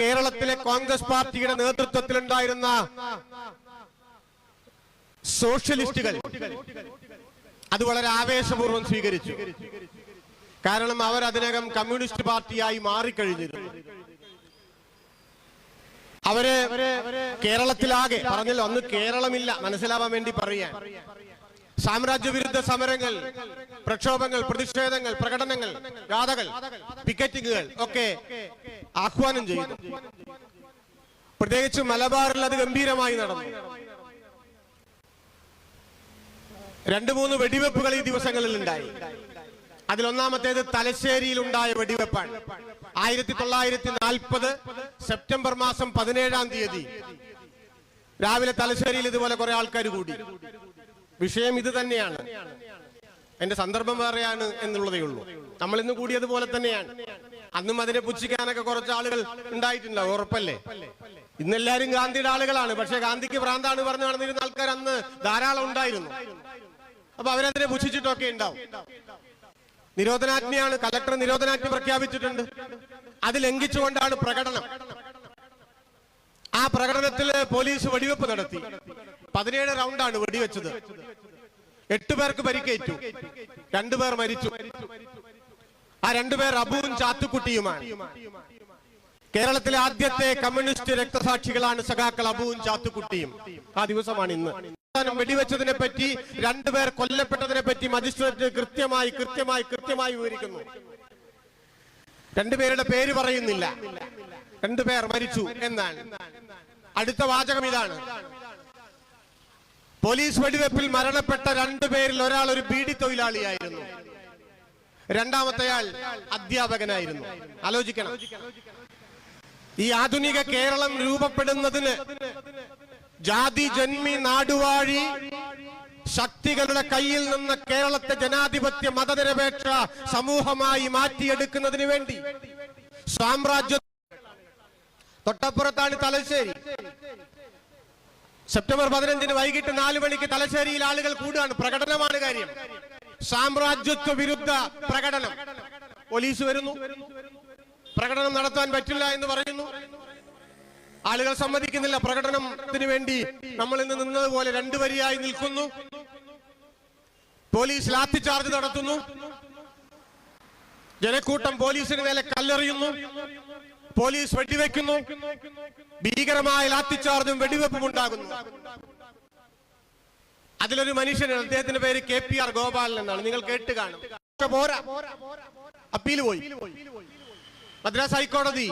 കേരളത്തിലെ കോൺഗ്രസ് പാർട്ടിയുടെ നേതൃത്വത്തിലുണ്ടായിരുന്ന സോഷ്യലിസ്റ്റുകൾ അത് വളരെ ആവേശപൂർവം സ്വീകരിച്ചു. കാരണം അവർ അതിനകം കമ്മ്യൂണിസ്റ്റ് പാർട്ടിയായി മാറിക്കഴിഞ്ഞിരുന്നു. അവർ കേരളത്തിലാകെ പറഞ്ഞല്ലോ അന്ന് കേരളമില്ല മനസ്സിലാവാൻ വേണ്ടി പറയാൻ. സാമ്രാജ്യ വിരുദ്ധ സമരങ്ങൾ പ്രക്ഷോഭങ്ങൾ പ്രതിഷേധങ്ങൾ പ്രകടനങ്ങൾ ഗാഥകൾ പിക്കറ്റിങ്ങുകൾ ഒക്കെ ആഹ്വാനം ചെയ്തു പ്രത്യേകിച്ച് മലബാറിൽ അത് ഗംഭീരമായി നടന്നു. രണ്ടു മൂന്ന് വെടിവെപ്പുകൾ ഈ ദിവസങ്ങളിൽ ഉണ്ടായി. അതിലൊന്നാമത്തേത് തലശ്ശേരിയിൽ ഉണ്ടായ വെടിവെപ്പാണ്. ആയിരത്തി തൊള്ളായിരത്തി നാൽപ്പത് സെപ്റ്റംബർ മാസം പതിനേഴാം തീയതി രാവിലെ തലശ്ശേരിയിൽ ഇതുപോലെ കുറെ ആൾക്കാർ കൂടി. വിഷയം ഇത് തന്നെയാണ്. എന്റെ സന്ദർഭം വേറെയാണ് എന്നുള്ളതേ ഉള്ളൂ. നമ്മൾ ഇന്ന് കൂടിയതുപോലെ തന്നെയാണ്. അന്നും അതിനെ പുച്ഛിക്കാനൊക്കെ കുറച്ച് ആളുകൾ ഉണ്ടായിട്ടുണ്ടാവും ഉറപ്പല്ലേ? ഇന്നെല്ലാരും ഗാന്ധിയുടെ ആളുകളാണ്. പക്ഷെ ഗാന്ധിക്ക് ഭ്രാന്താണ് പറഞ്ഞു നടന്നിരുന്ന ആൾക്കാർ അന്ന് ധാരാളം ഉണ്ടായിരുന്നു. അപ്പൊ അവരതിനെ പുച്ഛിച്ചിട്ടൊക്കെ ഉണ്ടാവും. നിരോധനാജ്ഞയാണ് കലക്ടർ നിരോധനാജ്ഞ പ്രഖ്യാപിച്ചിട്ടുണ്ട്. അത് ലംഘിച്ചുകൊണ്ടാണ് പ്രകടനം. ആ പ്രകടനത്തിൽ പോലീസ് വെടിവെപ്പ് നടത്തി. പതിനേഴ് റൗണ്ടാണ് വെടിവെച്ചത്. എട്ട് പേർക്ക് പരിക്കേറ്റു. രണ്ടുപേർ മരിച്ചു. ആ രണ്ടുപേർ അബുവും ചാത്തുക്കുട്ടിയുമാണ്. കേരളത്തിലെ ആദ്യത്തെ കമ്മ്യൂണിസ്റ്റ് രക്തസാക്ഷികളാണ് സഖാക്കൾ അബുവും ചാത്തുക്കുട്ടിയും. ആ ദിവസമാണ് ഇന്ന്. വെടിവെച്ചതിനെ പറ്റി രണ്ടുപേർ കൊല്ലപ്പെട്ടതിനെ പറ്റി മജിസ്ട്രേറ്റ് കൃത്യമായി കൃത്യമായി കൃത്യമായി വിവരിക്കുന്നു. രണ്ടുപേരുടെ പേര് പറയുന്നില്ല. രണ്ടുപേർ മരിച്ചു എന്നാണ്. അടുത്ത വാചകം ഇതാണ്. പോലീസ് വെടിവെപ്പിൽ മരണപ്പെട്ട രണ്ടുപേരിൽ ഒരാൾ ഒരു ബീഡി തൊഴിലാളിയായിരുന്നു. രണ്ടാമത്തെയാൾ അധ്യാപകനായിരുന്നു. ആലോചിക്കണം. ഈ ആധുനിക കേരളം രൂപപ്പെടുന്നതിന് ജാതി ജന്മി നാടുവാഴി ശക്തികളുടെ കയ്യിൽ നിന്ന് കേരളത്തെ ജനാധിപത്യ മതനിരപേക്ഷ സമൂഹമായി മാറ്റിയെടുക്കുന്നതിന് വേണ്ടി സാമ്രാജ്യ തൊട്ടപ്പുറത്താണ് തലശ്ശേരി. സെപ്റ്റംബർ പതിനഞ്ചിന് വൈകിട്ട് നാലു മണിക്ക് തലശ്ശേരിയിൽ ആളുകൾ കൂടുകയാണ്. പ്രകടനമാണ് കാര്യം. സാമ്രാജ്യത്വ വിരുദ്ധ പ്രകടനം. പോലീസ് വരുന്നു. പ്രകടനം നടത്താൻ പറ്റില്ല എന്ന് പറയുന്നു. ആളുകൾ സമ്മതിക്കുന്നില്ല. പ്രകടനത്തിന് വേണ്ടി നമ്മൾ ഇന്ന് നിന്നതുപോലെ രണ്ടു വരിയായി നിൽക്കുന്നു. പോലീസ് ലാത്തി ചാർജ് നടത്തുന്നു. ജനക്കൂട്ടം പോലീസിന് മേലെ കല്ലെറിയുന്നു. പോലീസ് വെടിവെക്കുന്നു. ഭീകരമായ ലാത്തിച്ചാർജും വെടിവെപ്പും ഉണ്ടാകുന്നു. അതിലൊരു മനുഷ്യനാണ് അദ്ദേഹത്തിന്റെ പേര് കെ പി ആർ ഗോപാലൻ എന്നാണ്. നിങ്ങൾ കേട്ട് കാണും. അപ്പീൽ പോയി. മദ്രാസ് ഹൈക്കോടതി